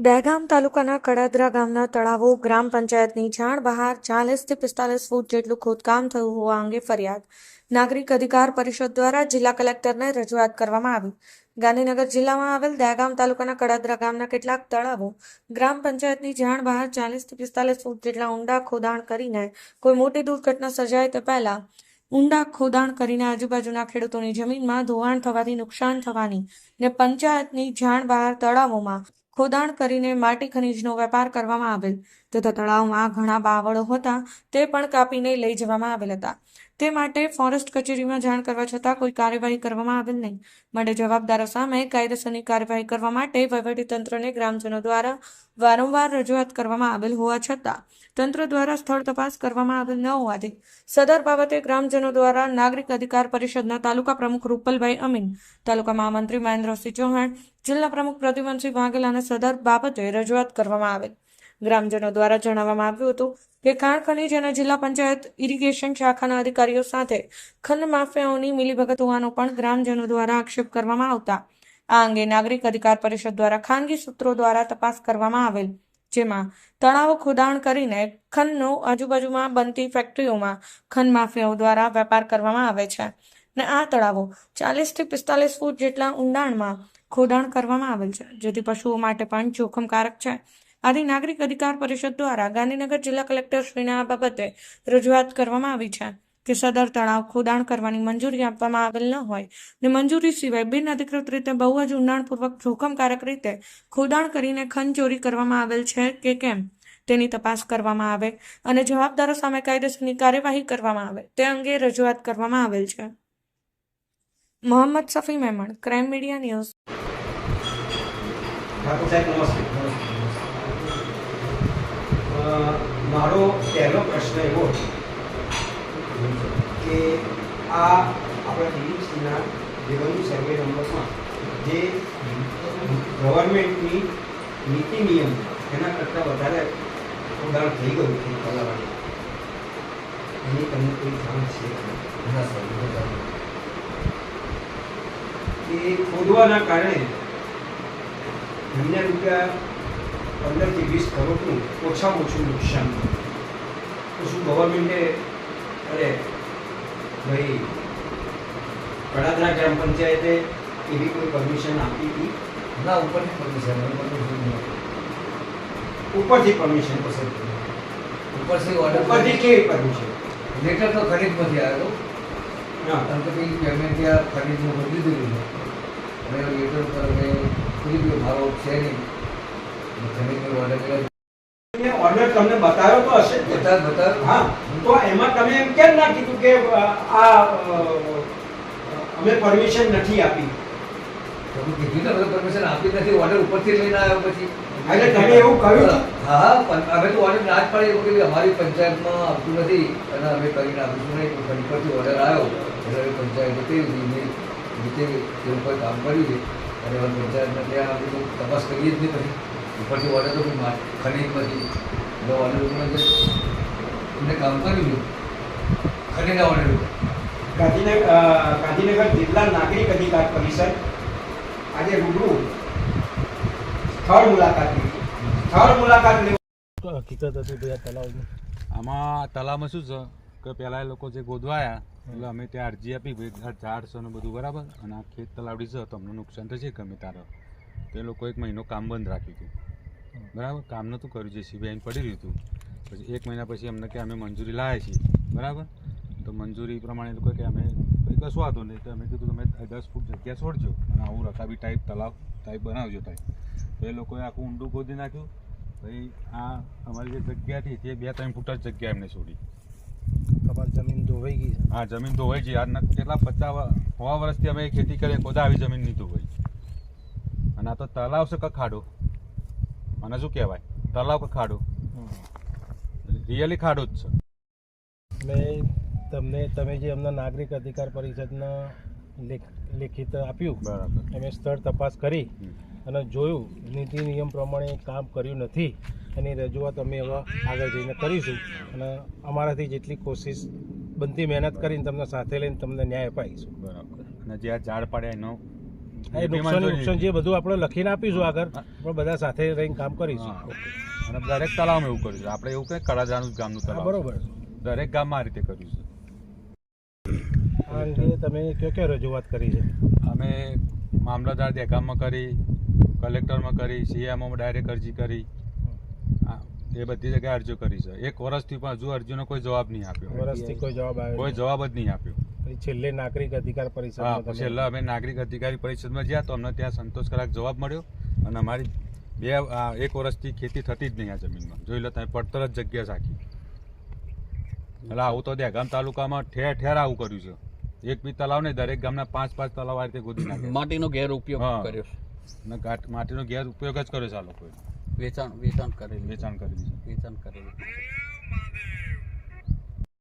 દહેગામ તાલુકાના કડાદરા ગામના તળાવો ગ્રામ પંચાયતની જાણ બહાર ચાલીસથી પિસ્તાલીસ ફૂટ જેટલું ખોદકામ થયું હોવા અંગે ફરિયાદ. નાગરિક અધિકાર પરિષદ દ્વારા જિલ્લા કલેક્ટરને રજૂઆત કરવામાં આવી. ગાંધીનગર જિલ્લામાં આવેલ દહેગામ તાલુકાના કડાદરા ગામના કેટલાક તળાવો ગ્રામ પંચાયતની જાણ બહાર ચાલીસથી પિસ્તાલીસ ફૂટ જેટલા ઊંડા ખોદાણ કરીને કોઈ મોટી દુર્ઘટના સર્જાય તે પહેલા ઊંડા ખોદાણ કરીને આજુબાજુના ખેડૂતોની જમીનમાં ધોવાણ થવાથી નુકસાન થવાની ને પંચાયતની જાણ બહાર તળાવોમાં ખોદાણ કરીને માટી ખનીજનો વેપાર કરવામાં આવેલ. તથા તળાવમાં ઘણા બાવળો હતા, તે પણ કાપીને લઈ જવામાં આવેલ હતા. તે માટે ફોરેસ્ટ કચેરીમાં જાણ કરવા છતાં કોઈ કાર્યવાહી કરવામાં આવેલ નહીં. માટે જવાબદારો સામે કાયદેસરની કાર્યવાહી કરવા માટે વહીવટીતંત્રને ગ્રામજનો દ્વારા વારંવાર રજૂઆત કરવામાં આવેલ હોવા છતાં, તંત્ર દ્વારા સ્થળ તપાસ કરવામાં આવેલ ન હોવાથી, સદર બાબતે ગ્રામજનો દ્વારા નાગરિક અધિકાર પરિષદના તાલુકા પ્રમુખ રૂપલભાઈ અમીન, તાલુકા મહામંત્રી મહેન્દ્રસિંહ ચૌહાણ, જિલ્લા પ્રમુખ પ્રદ્યુમનસિંહ વાઘેલાને સદર બાબતે રજૂઆત કરવામાં આવેલ. ગ્રામજનો દ્વારા જણાવવામાં આવ્યું હતું કે ખાણ ખનીજ અને જિલ્લા પંચાયત ઇરિગેશન શાખાના અધિકારીઓ સાથે ખંડ માફિયાઓની મિલીભગત હોવાનો પણ ગ્રામજનો દ્વારા આક્ષેપ કરવામાં આવતા. આ અંગે નાગરિક અધિકાર પરિષદ દ્વારા ખાનગી સૂત્રો દ્વારા તપાસ કરવામાં આવેલ, જેમાં તળાવો ખોદાણ કરીને ખનનો આજુબાજુમાં બનતી ફેક્ટરીઓમાં ખન માફિયાઓ દ્વારા વેપાર કરવામાં આવે છે. ને આ તળાવો ચાલીસથી પિસ્તાલીસ ફૂટ જેટલા ઊંડાણમાં ખોદાણ કરવામાં આવેલ છે, જેથી પશુઓ માટે પણ જોખમકારક છે. આથી નાગરિક અધિકાર પરિષદ દ્વારા ગાંધીનગર જિલ્લા કલેક્ટર શ્રીને આ બાબતે રજૂઆત કરવામાં આવી છે કે સદર તળાવ ખોદાણ કરવાની મંજૂરી આપવામાં આવેલ ન હોય, ને મંજૂરી સિવાય બિન અધિકૃત રીતે બહુ જ ઊંડાણપૂર્વક જોખમકારક રીતે ખોદાણ કરીને ખન ચોરી કરવામાં આવેલ છે કે કેમ? તેની તપાસ કરવામાં આવે અને જવાબદારો સામે કાયદેસરની કાર્યવાહી કરવામાં આવે, તે અંગે રજૂઆત કરવામાં આવેલ છે. Mohammad Safi Memon, crime media news. નમસ્તે. મારો પહેલો પ્રશ્ન એવો છે કે આ આપણા દિલીપસિંહના રેવન્યુ સર્વે નંબરમાં જે ગવર્મેન્ટની નીતિ નિયમ એના કરતાં વધારે ઉદાહરણ થઈ ગયું છે કલાવાળી એની તમને કોઈ જાણ છે ના સર. કે ખોદવાના કારણે મહિના રૂપિયા પંદરથી વીસ કરોડનું ઓછામાં ઓછું નુકસાન. તો શું ગવર્મેન્ટે અરે ભાઈ કડાદરા ગ્રામ પંચાયતે એવી કોઈ પરમિશન આપી હતી? ના ઉપરથી પરમિશન ઉપરથી પરમિશન પસંદ ઉપરથી ઓર્ડર ઉપરથી કેવી પરમિશન લેટર તો ખરીદમાંથી આવ્યો. ના કારણ કે પેલી પેમેન્ટ ત્યાં ખરીદમાં બદલી દીધું છે. અને લેટર પર મેં ખુલી ગયો મારો છે નહીં. ઓર્ડર તમને બતાવ્યો તો હશે. જ ને? બતા બતા હા તો એમાં તમે એમ કેમ ના કીધું કે આ અમે પરમિશન નથી આપી? તમે કીધું ને પરમિશન આપી નથી ઓર્ડર ઉપરથી લઈને આવ્યો પછી. એટલે તમે એવું કહ્યું હા હા તો ઓર્ડર ના જ પાડી એવું કે અમારી પંચાયતમાં આપતું નથી. અને અમે કરીને આપીશું નહીં ઉપરથી ઓર્ડર આવ્યો. એટલે પંચાયતે રીતે તે લોકોએ કામ કર્યું છે. અને પંચાયતમાં ત્યાં આપણે તપાસ કરીએ જ નહીં પછી. ઉપરથી ઓર્ડર તો ખનીજ પછી ઓર્ડર એમને કામ કર્યું છે ખરીદના ઓર્ડર ગાંધીનગર ગાંધીનગર જિલ્લા નાગરિક અધિકાર પરિષદ આજે રૂબરૂ સ્થળ મુલાકાત લીધી. સ્થળ મુલાકાત લેવા હકીકત હતી ભાઈ તલાવની. આમાં તલાવમાં શું છે કે પહેલાં એ લોકો જે ગોદવાયા એટલે અમે ત્યાં અરજી આપી ભાઈ આ ઝાડ છે ને બધું બરાબર અને આ ખેત તલાવડી છે તો અમને નુકસાન થશે ગમે તારે. તે લોકો એક મહિનો કામ બંધ રાખ્યું હતું. બરાબર? કામ નહોતું કર્યું છે સીબીઆઈને પડી રહ્યું હતું. પછી એક મહિના પછી અમને કે અમે મંજૂરી લાવીએ છીએ. બરાબર? તો મંજૂરી પ્રમાણે લોકો કે અમે કશું વાંધો નહીં. તો અમે કીધું તમે દસ ફૂટ જગ્યા છોડજો અને આવું રકાબી ટાઈપ તલાવ ટાઈપ બનાવજો ટાઈપ તો એ લોકોએ આખું ઊંડું ખોદી નાખ્યું. પછી આ અમારી જે જગ્યા હતી તે બે ત્રણ ફૂટ જ જગ્યા એમને છોડી. તમારી જમીન ધોવાઈ ગઈ હા જમીન ધોવાઈ ગઈ. આ કેટલા પચાસ હોવા વર્ષથી અમે ખેતી કરીએ ખોદા આવી જમીન નહીં ધોવાઈ. અને આ તો તલાવ છે કે ખાડો મને શું કહેવાય? તલાવ કે ખાડો? રિયલી ખાડો જ છે. મેં તમને તમે જે અમને નાગરિક અધિકાર પરિષદના લેખ- લેખિત આપ્યું બરાબર. અમે સ્થળ તપાસ કરી અને જોયું નીતિ નિયમ પ્રમાણે કામ કર્યું નથી. એની રજૂઆત અમે હવે આગળ જઈને કરીશું. અને અમારાથી જેટલી કોશિશ બનતી મહેનત કરીને તમને સાથે લઈને તમને ન્યાય અપાવીશું બરાબર. અને જે આ ઝાડ પાડ્યા એનો નુકસાન નુકસાન જે બધું આપણે લખીને આપીશું આગળ પણ બધા સાથે રહીને કામ કરીશું. અને દરેક તલાવમાં એવું કરીશું આપણે એવું કંઈ કડાજાનું ગામનું તળાવ બરોબર. દરેક ગામમાં આ રીતે કર્યું છે. આ અંગે તમે કયો કયો રજૂઆત કરી છે? અમે મામલતદાર દેખામાં કરી કલેક્ટરમાં કરી સીએમઓમાં ડાયરેક્ટ અરજી કરી. એ બધી જગ્યાએ અરજીઓ કરી છે. એક વર્ષથી પણ હજુ અરજીનો કોઈ જવાબ નહીં આપ્યો. વર્ષથી કોઈ જવાબ કોઈ જવાબ જ નહીં આપ્યો. છેલ્લે નાગરિક અધિકાર તમે- છેલ્લા અમે નાગરિક અધિકારી પરિષદમાં ગયા તો અમને ત્યાં સંતોષકારક જવાબ મળ્યો. અને અમારી બે એક વર્ષથી ખેતી થતી જ નહીં આ જમીનમાં. જોઈ લો તમે પડતર જ જગ્યા સાખી. એટલે આવું તો દહેગામ તાલુકામાં ઠેર ઠેર આવું કર્યું છે. એક બી તલાવ નહીં દરેક ગામના પાંચ પાંચ તલાવ આ રીતે ગોદી નાખે. માટીનો ગેર ઉપયોગ. કર્યો છે. માટીનો ગેર ઉપયોગ જ કર્યો છે આ લોકોએ. વેચાણ વેચાણ કરેલું. વેચાણ કરી વેચાણ કરેલું.